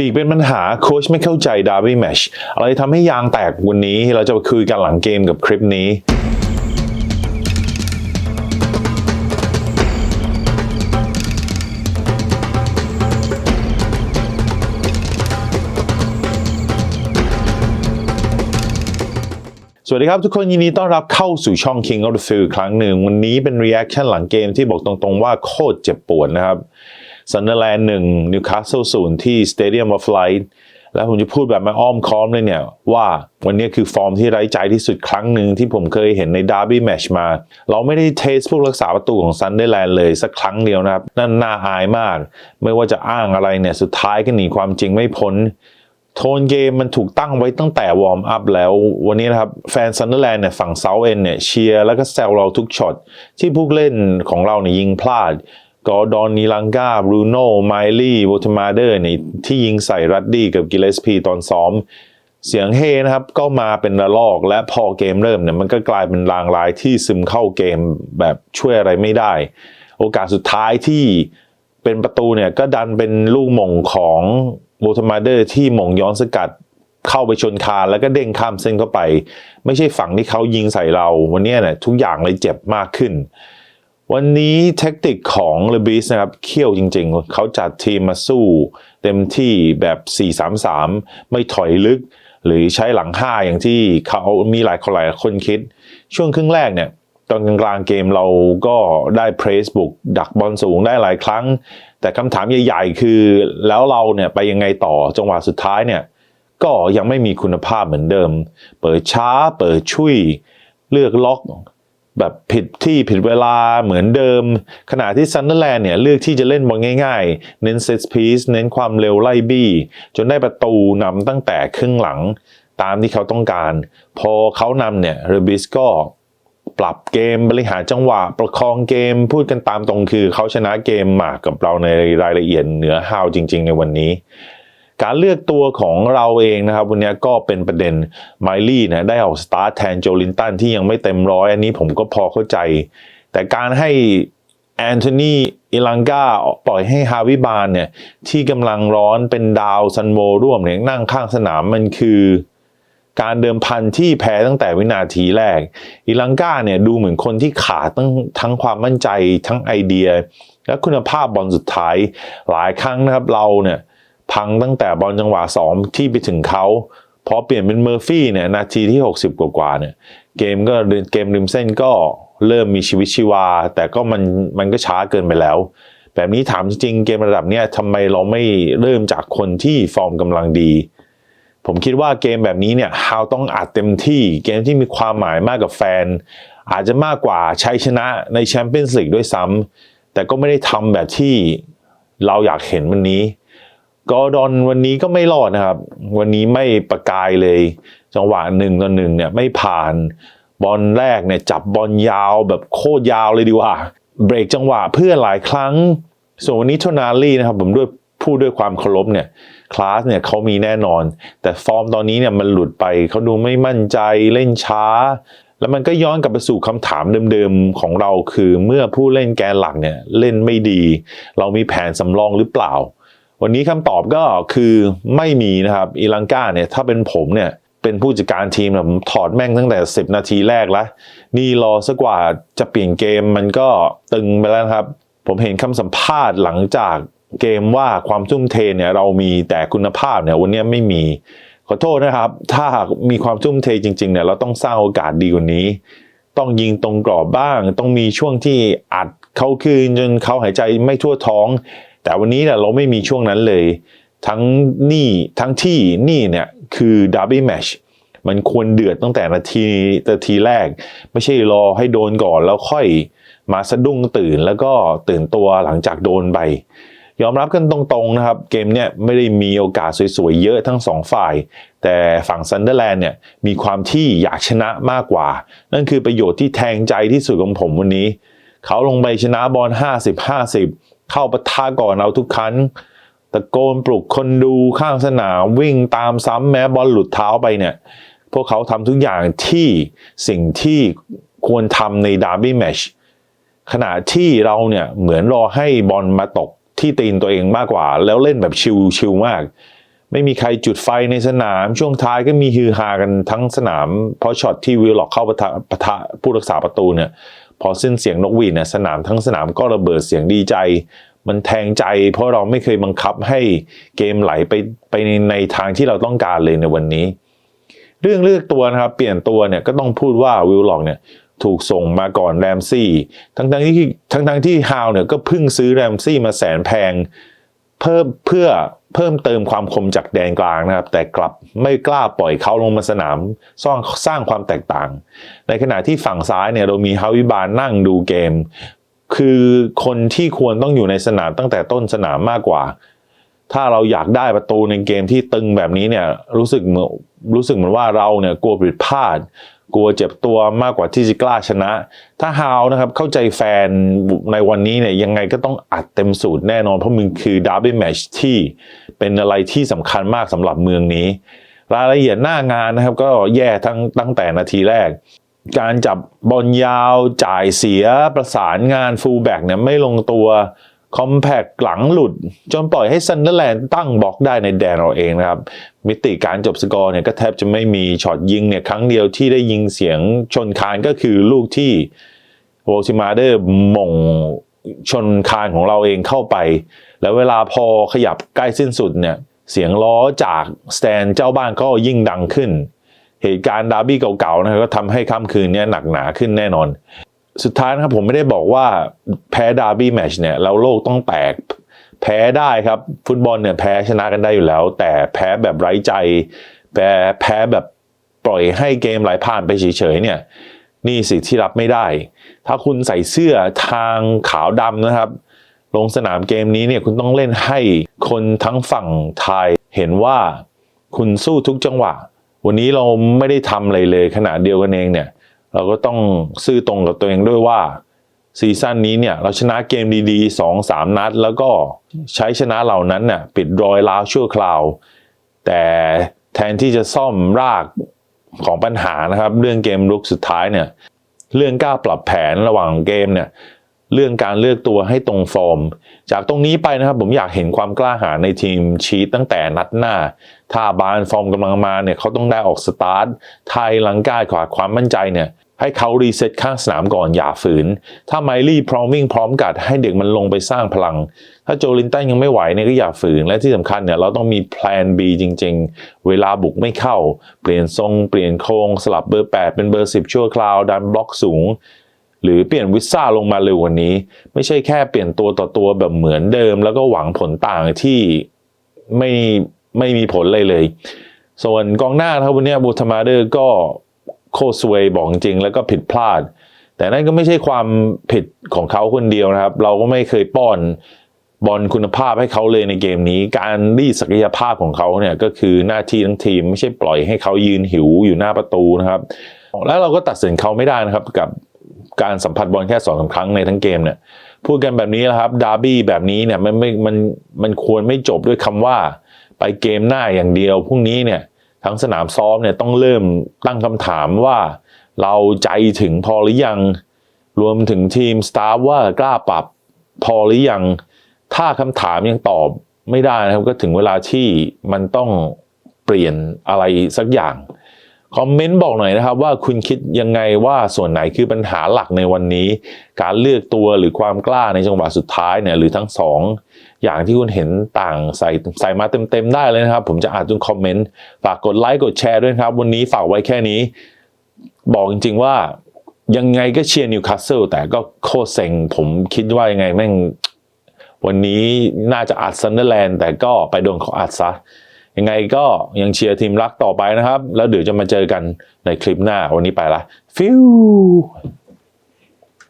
ปีกเป็นปัญหาโค้ชไม่เข้าใจดาร์บี้แมชอะไรทำให้ยางแตกวันนี้เราจะคุยกันหลังเกมกับคลิปนี้สวัสดีครับทุกคนยินดีต้อนรับเข้าสู่ช่อง King of the Field ครั้งหนึ่ง วันนี้เป็น reaction หลังเกมที่บอกตรงๆว่าโคตรเจ็บปวดนะครับ ซันเดอร์แลนด์หนึ่งนิวคาสเซิลศูนย์ที่ Stadium of Light แล้วผมจะพูดแบบไม่อ้อมค้อมเลยเนี่ย ว่าวันนี้คือฟอร์มที่ไร้ใจที่สุดครั้งหนึ่งที่ผมเคยเห็นในดาร์บี้แมชมา เราไม่ได้เทสพวกรักษาประตูของซันเดอร์แลนด์เลยสักครั้งเดียวนะครับ นั่นน่าอายมาก ไม่ว่าจะอ้างอะไรเนี่ย สุดท้ายก็หนีความจริงไม่พ้น โทนเกมมันถูกตั้งไว้ตั้งแต่วอร์มอัพแล้ว วันนี้นะครับ แฟนซันเดอร์แลนด์เนี่ยฝั่งเซาเอ็นเนี่ยเชียร์แล้วก็แซวเราทุกช็อตที่ผู้เล่นของเราเนี่ยยิงพลาด กอร์ดอนนีลังกาบรูโน่ไมลี่วอตมาเดอร์เนี่ยที่ยิงใส่รัดดี้กับกิเลสพีตอนซ้อม เสียงเฮนะครับก็มาเป็นระลอกและพอเกมเริ่มเนี่ยมันก็กลายเป็นรางร้ายที่ซึมเข้าเกมแบบช่วยอะไรไม่ได้ โอกาสสุดท้ายที่เป็นประตูเนี่ยก็ดันเป็นลูกหม่งของโบทมาเดอร์ที่หม่งย้อนสกัดเข้าไปชนคานแล้วก็เด้งข้ามเส้นเข้าไป ไม่ใช่ฝั่งที่เขายิงใส่เราวันนี้เนี่ยทุกอย่างเลยเจ็บมากขึ้น วันนี้แท็กติกของเลบิสนะครับเขี้ยวจริงๆ เขาจัดทีมมาสู้ เต็มที่แบบ 4-3-3 ไม่ถอยลึก หรือใช้หลัง 5 อย่างที่เขามีหลายคนหลายคนคิด ช่วงครึ่งแรกเนี่ย ตอนกลางๆเกมเราก็ได้เพรสบุก ดักบอลสูงได้หลายครั้ง แต่คำถามใหญ่ๆ คือแล้วเราเนี่ยไปยังไงต่อจังหวะสุดท้ายเนี่ย ก็ยังไม่มีคุณภาพเหมือนเดิม เปิดช้าเปิดชุยเลือกล็อก แบบผิดที่ผิดเวลาเหมือนเดิม ขณะที่ซันเดอร์แลนด์เนี่ยเลือกที่จะเล่นบอลง่ายๆ เน้นเซตพีซเน้นความเร็วไล่บี้ จนได้ประตูนำตั้งแต่ครึ่งหลังตามที่เขาต้องการ พอเขานำเนี่ยเรบิสก็ปรับเกมบริหารจังหวะ ประคองเกมพูดกันตามตรงคือเขาชนะเกมมากกับเราในรายละเอียดเหนือฮาวจริง ๆ ในวันนี้ การเลือกตัวของเราเองนะครับ วันนี้ก็เป็นประเด็นไมลี่นี่ยได้ออกสตาร์ทแทนโจลินตันที่ยังไม่เต็มร้อยอันนี้ผมก็พอเข้าใจ แต่การให้แอนโทนีอิลังกาปล่อยให้ฮาวิบานเนี่ยที่กำลังร้อนเป็นดาวซันโวร่วมเนี่ยนั่งข้างสนามมันคือการเดิมพันที่แพ้ตั้งแต่วินาทีแรกอิลังกาเนี่ยดูเหมือนคนที่ขาดทั้งทั้งความมั่นใจทั้งไอเดีย และคุณภาพบอลสุดท้ายหลายครั้งนะครับเราเนี่ย พังตั้งแต่บอลจังหวะสองที่ไปถึงเขาพอเปลี่ยนเป็นเมอร์ฟี่เนี่ยนาทีที่ 60 กว่าๆเนี่ยเกมก็เกมริมเส้นก็เริ่มมีชีวิตชีวา แต่ก็มันมันก็ช้าเกินไปแล้ว แบบนี้ถามจริงๆเกมระดับเนี้ยทำไมเราไม่เริ่มจากคนที่ฟอร์มกำลังดี ผมคิดว่าเกมแบบนี้เนี่ยฮาวต้องอัดเต็มที่เกมที่มีความหมายมากกับแฟน อาจจะมากกว่าชัยชนะในแชมเปี้ยนส์ลีกด้วยซ้ำแต่ก็ไม่ได้ทำแบบที่เราอยากเห็นวันนี้ กอร์ดอนวันนี้ก็ไม่รอดนะครับ วันนี้ไม่ประกายเลย จังหวะหนึ่งต่อหนึ่งเนี่ยไม่ผ่านบอลแรกเนี่ยจับบอลยาวแบบโคตรยาวเลยดีกว่า เบรกจังหวะเพื่อนหลายครั้งส่วนวันนี้โทนาลีนะครับผมด้วยพูดด้วยความเคารพเนี่ยคลาสเนี่ยเขามีแน่นอน แต่ฟอร์มตอนนี้เนี่ยมันหลุดไปเขาดูไม่มั่นใจเล่นช้า แล้วมันก็ย้อนกลับไปสู่คำถามเดิมๆของเราคือเมื่อผู้เล่นแกนหลักเนี่ยเล่นไม่ดี เรามีแผนสำรองหรือเปล่า วันนี้คำตอบก็คือไม่มีนะครับอีลังกาเนี่ยถ้าเป็นผมเนี่ยเป็นผู้จัดการทีมผมถอดแม่งตั้งแต่ 10 นาทีแรกแล้วนี่รอสักกว่าจะเปลี่ยนเกมมันก็ตึงไปแล้วครับ ผมเห็นคำสัมภาษณ์หลังจากเกมว่าความทุ่มเทเนี่ยเรามีแต่คุณภาพเนี่ยวันนี้ไม่มีขอโทษนะครับ ถ้าหากมีความทุ่มเทจริงๆเนี่ยเราต้องสร้างโอกาสดีกว่านี้ ต้องยิงตรงกรอบบ้าง ต้องมีช่วงที่อัดเขาคืนจนเขาหายใจไม่ทั่วท้อง แต่วันนี้เนี่ยเราไม่มีช่วงนั้นเลย ทั้งนี่ทั้งที่นี่เนี่ยคือดับเบิลแมชมันควรเดือดตั้งแต่นาทีนาทีแรก ไม่ใช่รอให้โดนก่อนแล้วค่อยมาสะดุ้งตื่นแล้วก็ตื่นตัวหลังจากโดนไป ยอมรับกันตรงๆนะครับ เกมเนี่ยไม่ได้มีโอกาสสวยๆเยอะทั้งสองฝ่าย แต่ฝั่งซันเดอร์แลนด์เนี่ยมีความที่อยากชนะมากกว่า นั่นคือประโยชน์ที่แทงใจที่สุดของผมวันนี้ เขาลงไปชนะบอล 50-50 เข้าปะทะก่อนเราทุกครั้งตะโกนปลุกคนดูข้างสนามวิ่งตามซ้ำแม้บอลหลุดเท้าไปเนี่ย พวกเขาทำทุกอย่างที่สิ่งที่ควรทำในดาร์บี้แมชขณะที่เราเนี่ยเหมือนรอให้บอลมาตกที่ตีนตัวเองมากกว่า แล้วเล่นแบบชิลชิลมาก ไม่มีใครจุดไฟในสนาม ช่วงท้ายก็มีฮือฮากันทั้งสนาม เพราะช็อตที่วิลล็อกเข้าปะทะปะทะผู้รักษาประตูเนี่ย พอสิ้นเสียงนกหวีดเนี่ยสนามทั้งสนามก็ระเบิดเสียงดีใจ มันแทงใจ เพราะเราไม่เคยบังคับให้เกมไหลไปไปในในทางที่เราต้องการเลยในวันนี้ เรื่องเลือกตัวนะครับ เปลี่ยนตัวเนี่ยก็ต้องพูดว่าวิลล็อกเนี่ยถูกส่งมาก่อนแรมซี่ ทั้งทั้งๆที่ทั้งทั้งๆที่ฮาวเนี่ยก็เพิ่งซื้อแรมซี่มาแสนแพง เพิ่มเพื่อเพิ่มเติมความคมจากแดนกลางนะครับ แต่กลับไม่กล้าปล่อยเขาลงมาสนามสร้างสร้างความแตกต่าง ในขณะที่ฝั่งซ้ายเนี่ยเรามีฮาวิบาลนั่งดูเกม คือคนที่ควรต้องอยู่ในสนามตั้งแต่ต้นสนามมากกว่า ถ้าเราอยากได้ประตูในเกมที่ตึงแบบนี้เนี่ยรู้สึกเหมือนรู้สึกเหมือนว่าเราเนี่ยกลัวผิดพลาด กลัวเจ็บตัวมากกว่าที่จะกล้าชนะ ถ้าฮาวนะครับเข้าใจแฟนในวันนี้เนี่ยยังไงก็ต้องอัดเต็มสูตรแน่นอน เพราะมึงคือดาร์บี้แมชที่เป็นอะไรที่สำคัญมากสำหรับเมืองนี้ รายละเอียดหน้างานนะครับก็แย่ทั้งตั้งแต่นาทีแรก การจับบอลยาวจ่ายเสียประสานงานฟูลแบ็กเนี่ยไม่ลงตัว คอมแพกหลังหลุด จนปล่อยให้ซันเดอร์แลนด์ตั้งบล็อกได้ในแดนเราเองนะครับ มิติการจบสกอร์เนี่ยก็แทบจะไม่มีช็อตยิงเนี่ยครั้งเดียวที่ได้ยิงเสียงชนคานก็คือลูกที่โวลติมาเดอร์ม่งชนคานของเราเองเข้าไป แล้วเวลาพอขยับใกล้สิ้นสุดเนี่ยเสียงล้อจากสแตนเจ้าบ้านก็ยิ่งดังขึ้น เหตุการณ์ดาร์บี้เก่าๆนะครับก็ทำให้ค่ำคืนนี้หนักหนาขึ้นแน่นอน สุดท้ายนะครับผมไม่ได้บอกว่าแพ้ดาร์บี้แมชเนี่ยแล้วโลกต้องแตกแพ้ได้ครับ ฟุตบอลเนี่ยแพ้ชนะกันได้อยู่แล้ว แต่แพ้แบบไร้ใจ แพ้แพ้แบบปล่อยให้เกมไหลผ่านไปเฉยๆเนี่ยนี่สิที่รับไม่ได้ ถ้าคุณใส่เสื้อทางขาวดำนะครับ ลงสนามเกมนี้เนี่ยคุณต้องเล่นให้คนทั้งฝั่งไทยเห็นว่าคุณสู้ทุกจังหวะ วันนี้เราไม่ได้ทำอะไรเลยขณะเดียวกันเองเนี่ย เราก็ต้องซื่อตรงกับตัวเองด้วยว่าซีซั่นนี้เนี่ยเราชนะเกมดีๆ2 3นัด แล้วก็ใช้ชนะเหล่านั้นน่ะปิดรอยร้าวชั่วคราว แต่แทนที่จะซ่อมรากของปัญหานะครับ เรื่องเกมลุกสุดท้ายเนี่ยเรื่องกล้าปรับแผนระหว่างเกมเนี่ยเรื่องการเลือกตัวให้ตรงฟอร์ม จากตรงนี้ไปนะครับผมอยากเห็นความกล้าหาญในทีมชีตตั้งแต่นัดหน้า ถ้าบานฟอร์มกำลังมาเนี่ยเขาต้องได้ออกสตาร์ทไทยลังกายขวาความมั่นใจเนี่ย ให้เขารีเซ็ตข้างสนามก่อนอย่าฝืน ถ้าไมลี่พร้อมวิ่งพร้อมกัดให้เด็กมันลงไปสร้างพลัง ถ้าโจลินตันยังไม่ไหวเนี่ยก็อย่าฝืน และที่สำคัญเนี่ยเราต้องมีแพลน B จริง ๆ เวลาบุกไม่เข้า เปลี่ยนทรงเปลี่ยนโครงสลับเบอร์ 8 เป็นเบอร์ 10 ชั่วคราว ดันบล็อกสูง หรือเปลี่ยนวิซ่าลงมาเร็วกว่านี้ ไม่ใช่แค่เปลี่ยนตัวต่อตัวแบบเหมือนเดิม แล้วก็หวังผลต่างที่ไม่ไม่มีผลเลยเลย ส่วนกองหน้าครับวันนี้บูธมาเดอร์ก็ โคตรซวยบอกจริงแล้วก็ผิดพลาด แต่นั่นก็ไม่ใช่ความผิดของเขาคนเดียวนะครับ เราก็ไม่เคยป้อนบอลคุณภาพให้เขาเลยในเกมนี้ การรีศักยภาพของเขาเนี่ยก็คือหน้าที่ทั้งทีม ไม่ใช่ปล่อยให้เขายืนหิวอยู่หน้าประตูนะครับ แล้วเราก็ตัดสินเขาไม่ได้นะครับกับการสัมผัสบอลแค่สองสาครั้งในทั้งเกมเนี่ยพูดกันแบบนี้นะครับดาร์บี้แบบนี้เนี่ยมันไม่มันมันควรไม่จบด้วยคำว่า ไปเกมหน้าอย่างเดียวพรุ่งนี้เนี่ย ทั้งสนามซ้อมเนี่ยต้องเริ่มตั้งคำถามว่าเราใจถึงพอหรือยัง รวมถึงทีมสตาฟว่ากล้าปรับพอหรือยัง ถ้าคำถามยังตอบไม่ได้นะครับก็ถึงเวลาที่มันต้องเปลี่ยนอะไรสักอย่าง คอมเมนต์บอกหน่อยนะครับว่าคุณคิดยังไงว่าส่วนไหนคือปัญหาหลักในวันนี้ การเลือกตัวหรือความกล้าในจังหวะสุดท้ายเนี่ยหรือทั้งสองอย่างที่คุณเห็นต่างใส่ใส่มาเต็มๆได้เลยนะครับ ผมจะอ่านทุกคอมเมนต์ฝากกดไลค์กดแชร์ด้วยครับ วันนี้ฝากไว้แค่นี้ บอกจริงๆว่ายังไงก็เชียร์นิวคาสเซิลแต่ก็โคตรเซ็งผมคิดว่ายังไงแม่งวันนี้น่าจะอัดซันเดอร์แลนด์แต่ก็ไปโดนเขาอัดซะ ยังไงก็ยังเชียร์ทีมรักต่อไปนะครับ แล้วเดี๋ยวจะมาเจอกันในคลิปหน้าวันนี้ไปละฟิว